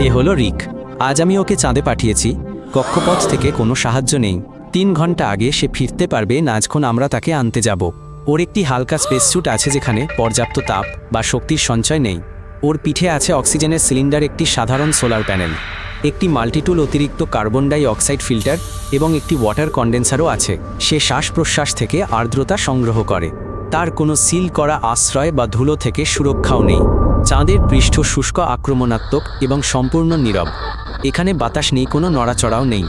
এ হলো রিক। আজ আমি ওকে চাঁদে পাঠিয়েছি। কক্ষপথ থেকে কোনো সাহায্য নেই। তিন ঘণ্টা আগে সে ফিরতে পারবে নাজক্ষণ আমরা তাকে আনতে যাব। ওর একটি হালকা স্পেসস্যুট আছে যেখানে পর্যাপ্ত তাপ বা শক্তির সঞ্চয় নেই। ওর পিঠে আছে অক্সিজেনের সিলিন্ডার, একটি সাধারণ সোলার প্যানেল। একটি মাল্টিটুল অতিরিক্ত কার্বন ডাই অক্সাইড ফিল্টার এবং একটি ওয়াটার কন্ডেন্সারও আছে। সে শ্বাস প্রশ্বাস থেকে আর্দ্রতা সংগ্রহ করে। তার কোনো সিল করা আশ্রয় বা ধুলো থেকে সুরক্ষাও নেই। চাঁদের পৃষ্ঠ শুষ্ক আক্রমণাত্মক এবং সম্পূর্ণ নীরব। এখানে বাতাস নেই, কোনো নড়াচড়াও নেই।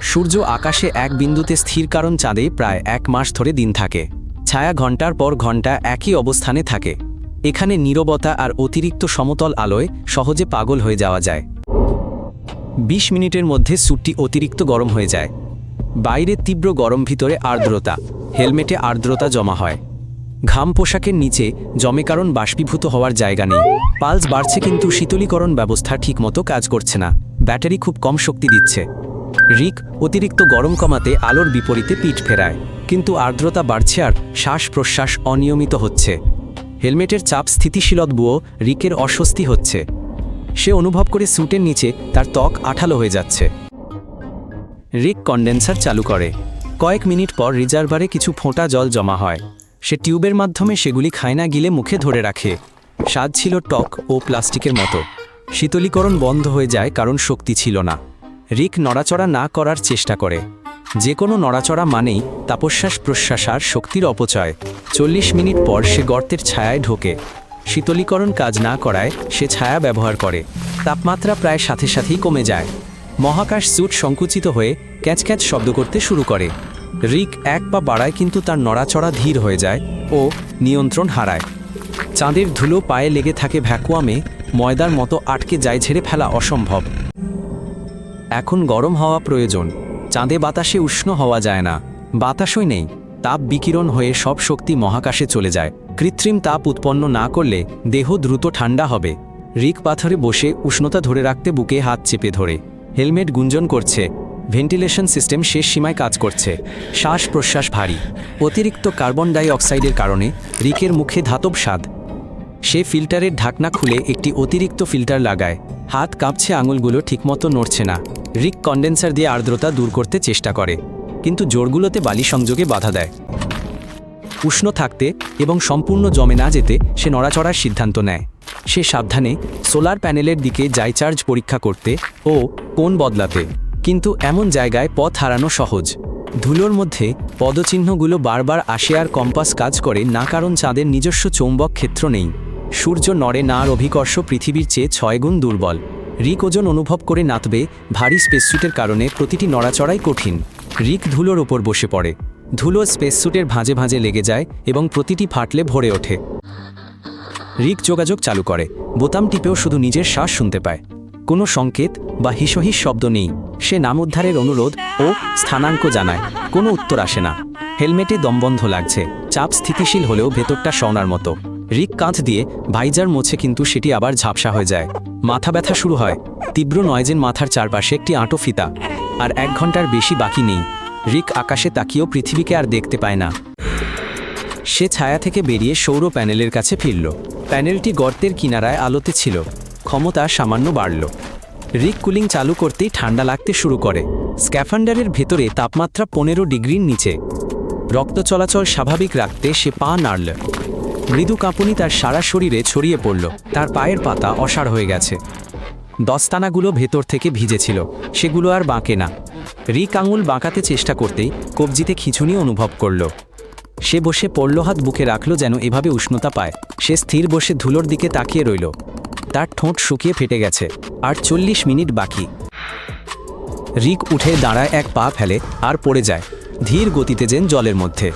সূর্য আকাশে এক বিন্দুতে স্থির কারণ চাঁদে প্রায় এক মাস ধরে দিন থাকে। ছায়া ঘণ্টার পর ঘণ্টা একই অবস্থানে থাকে। এখানে নীরবতা আর অতিরিক্ত সমতল আলোয় সহজে পাগল হয়ে যাওয়া যায়। বিশ মিনিটের মধ্যে স্যুটটি অতিরিক্ত গরম হয়ে যায়। বাইরে তীব্র গরম ভিতরে আর্দ্রতা। হেলমেটে আর্দ্রতা জমা হয়। ঘাম পোশাকের নিচে জমে কারণ বাষ্পীভূত হওয়ার জায়গা নেই। পালস বাড়ছে কিন্তু শীতলীকরণ ব্যবস্থা ঠিকমতো কাজ করছে না। ব্যাটারি খুব কম শক্তি দিচ্ছে। রিক অতিরিক্ত গরম কমাতে আলোর বিপরীতে পিঠ ফেরায়। কিন্তু আর্দ্রতা বাড়ছে আর শ্বাস প্রশ্বাস অনিয়মিত হচ্ছে। হেলমেটের চাপ স্থিতিশীলত বুয়ো রিকের অস্বস্তি হচ্ছে। সে অনুভব করে স্যুটের নিচে তার ত্বক আঠালো হয়ে যাচ্ছে। রিক কন্ডেন্সার চালু করে। কয়েক মিনিট পর রিজার্ভারে কিছু ফোঁটা জল জমা হয়। সে টিউবের মাধ্যমে সেগুলি খায় না গিলে মুখে ধরে রাখে। স্বাদ ছিল টক ও প্লাস্টিকের মতো। শীতলীকরণ বন্ধ হয়ে যায় কারণ শক্তি ছিল না। রিক নড়াচড়া না করার চেষ্টা করে। যে কোনো নড়াচড়া মানেই তাপশ্বাস প্রশ্বাস আর শক্তির অপচয়। চল্লিশ মিনিট পর সে গর্তের ছায়ায় ঢোকে। শীতলীকরণ কাজ না করায় সে ছায়া ব্যবহার করে। তাপমাত্রা প্রায় সাথে সাথেই কমে যায়। মহাকাশ স্যুট সংকুচিত হয়ে ক্যাচ ক্যাচ শব্দ করতে শুরু করে। রিক এক পা বাড়ায় কিন্তু তার নড়াচড়া ধীর হয়ে যায় ও নিয়ন্ত্রণ হারায়। চাঁদের ধুলো পায়ে লেগে থাকে ভ্যাকুয়ামে, ময়দার মতো আটকে যায় ছেড়ে ফেলা অসম্ভব। এখন গরম হওয়া প্রয়োজন, চাঁদে বাতাসে উষ্ণ হওয়া যায় না। বাতাসই নেই, তাপ বিকিরণ হয়ে সব শক্তি মহাকাশে চলে যায়। কৃত্রিম তাপ উৎপন্ন না করলে দেহ দ্রুত ঠান্ডা হবে। রিক পাথরে বসে উষ্ণতা ধরে রাখতে বুকে হাত চেপে ধরে। হেলমেট গুঞ্জন করছে ভেন্টিলেশন সিস্টেম শেষ সীমায় কাজ করছে। শ্বাস প্রশ্বাস ভারী। অতিরিক্ত কার্বন ডাই অক্সাইডের কারণে রিকের মুখে ধাতব স্বাদ। সে ফিল্টারের ঢাকনা খুলে একটি অতিরিক্ত ফিল্টার লাগায়। হাত কাঁপছে আঙুলগুলো ঠিকমতো নড়ছে না। রিক কন্ডেন্সার দিয়ে আর্দ্রতা দূর করতে চেষ্টা করে, কিন্তু জোরগুলোতে বালি সংযোগে বাধা দেয়। উষ্ণ থাকতে এবং সম্পূর্ণ জমে না যেতে সে নড়াচড়ার সিদ্ধান্ত নেয়। সে সাবধানে সোলার প্যানেলের দিকে যায় চার্জ পরীক্ষা করতে ও কোন বদলাতে। কিন্তু এমন জায়গায় পথ হারানো সহজ। ধুলোর মধ্যে পদচিহ্নগুলো বারবার আসে আর কম্পাস কাজ করে, না কারণ চাঁদের নিজস্ব চৌম্বক ক্ষেত্র নেই। সূর্য নড়ে না আর অভিকর্ষ পৃথিবীর চেয়ে ছয়গুণ দুর্বল। রিক ওজন অনুভব করে নাতবে ভারী স্পেসস্যুটের কারণে প্রতিটি নড়াচড়াই কঠিন। রিক ধুলোর ওপর বসে পড়ে। ধুলো স্পেসস্যুটের ভাঁজে ভাঁজে লেগে যায় এবং প্রতিটি ফাটলে ভরে ওঠে। রিক যোগাযোগ চালু করে। বোতাম টিপেও শুধু নিজের শ্বাস শুনতে পায়। কোনো সংকেত বা হিসহিস শব্দ নেই। সে নাম উদ্ধারের অনুরোধ ও স্থানাঙ্ক জানায়। কোনো উত্তর আসে না। হেলমেটে দমবন্ধ লাগছে। চাপ স্থিতিশীল হলেও ভেতরটা সওনার মতো। রিক কাঁধ দিয়ে ভাইজার মোছে কিন্তু সেটি আবার ঝাপসা হয়ে যায়। মাথা ব্যথা শুরু হয়। তীব্র নয়জেন মাথার চারপাশে একটি আঁটো ফিতা। আর এক ঘণ্টার বেশি বাকি নেই। রিক আকাশে তাকিয়েও পৃথিবীকে আর দেখতে পায় না। সে ছায়া থেকে বেরিয়ে সৌর প্যানেলের কাছে ফিরল। প্যানেলটি গর্তের কিনারায় আলোতে ছিল। ক্ষমতা সামান্য বাড়ল। রিক কুলিং চালু করতেই ঠান্ডা লাগতে শুরু করে। স্ক্যাফান্ডারের ভেতরে তাপমাত্রা পনেরো ডিগ্রির নিচে। রক্ত চলাচল স্বাভাবিক রাখতে সে পা নাড়ল। মৃদু কাঁপুনি তার সারা শরীরে ছড়িয়ে পড়ল। তার পায়ের পাতা অসাড় হয়ে গেছে। দস্তানাগুলো ভেতর থেকে ভিজেছিল। সেগুলো আর বাঁকে না। রিক আঙুল বাঁকাতে চেষ্টা করতেই কবজিতে খিঁচুনি অনুভব করল। সে বসে পড়ল হাত বুকে রাখল যেন এভাবে উষ্ণতা পায়। সে স্থির বসে ধুলোর দিকে তাকিয়ে রইল। তার ঠোঁট শুকিয়ে ফেটে গেছে। আর চল্লিশ মিনিট বাকি। রিক উঠে দাঁড়ায় এক পা ফেলে আর পড়ে যায়, ধীর গতিতে যেন জলের মধ্যে।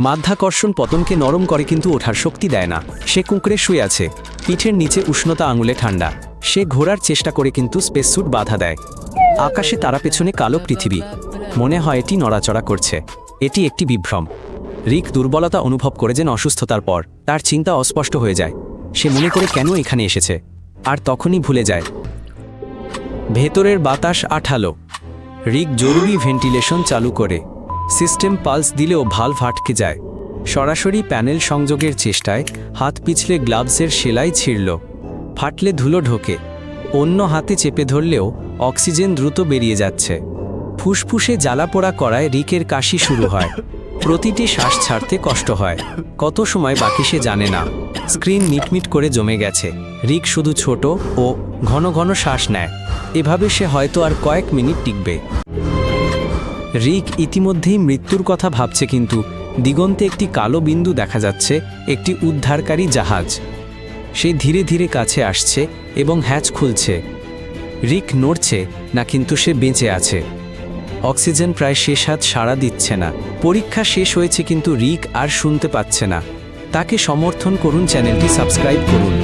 মাধ্যাকর্ষণ পতনকে নরম করে কিন্তু ওঠার শক্তি দেয় না। সে কুঁকড়ে শুয়ে আছে, পিঠের নিচে উষ্ণতা আঙুলে ঠান্ডা। সে ঘোরার চেষ্টা করে কিন্তু স্পেসস্যুট বাধা দেয়। আকাশে তারা পেছনে কালো পৃথিবী। মনে হয় এটি নড়াচড়া করছে। এটি একটি বিভ্রম। রিক দুর্বলতা অনুভব করে যেন অসুস্থতার পর, তার চিন্তা অস্পষ্ট হয়ে যায়। সে মনে করে কেন এখানে এসেছে? আর তখনই ভুলে যায়। ভেতরের বাতাস আঠালো। রিক জরুরি ভেন্টিলেশন চালু করে। সিস্টেম পালস দিলেও ভালো ফাটকে যায়। সরাসরি প্যানেল সংযোগের চেষ্টায় হাত পিছলে গ্লাভসের সেলাই ছিঁড়ল। ফাটলে ধুলো ঢোকে। অন্য হাতে চেপে ধরলেও অক্সিজেন দ্রুত বেরিয়ে যাচ্ছে। ফুসফুসে জ্বালা পোড়া করায় রিকের কাশি শুরু হয়। প্রতিটি শ্বাস ছাড়তে কষ্ট হয়। কত সময় বাকি সে জানে না। স্ক্রিন মিটমিট করে জমে গেছে। রিক শুধু ছোট ও ঘন ঘন শ্বাস নেয়। এভাবে সে হয়তো আর কয়েক মিনিট টিকবে। রিক ইতিমধ্যেই মৃত্যুর কথা ভাবছে কিন্তু দিগন্তে একটি কালো বিন্দু দেখা যাচ্ছে, একটি উদ্ধারকারী জাহাজ। সে ধীরে ধীরে কাছে আসছে এবং হ্যাচ খুলছে। রিক নড়ছে, না কিন্তু সে বেঁচে আছে। অক্সিজেন প্রায় শেষ হাত সাড়া দিচ্ছে না। পরীক্ষা শেষ হয়েছে কিন্তু রিক আর শুনতে পাচ্ছে না। তাকে সমর্থন করুন চ্যানেলটি সাবস্ক্রাইব করুন।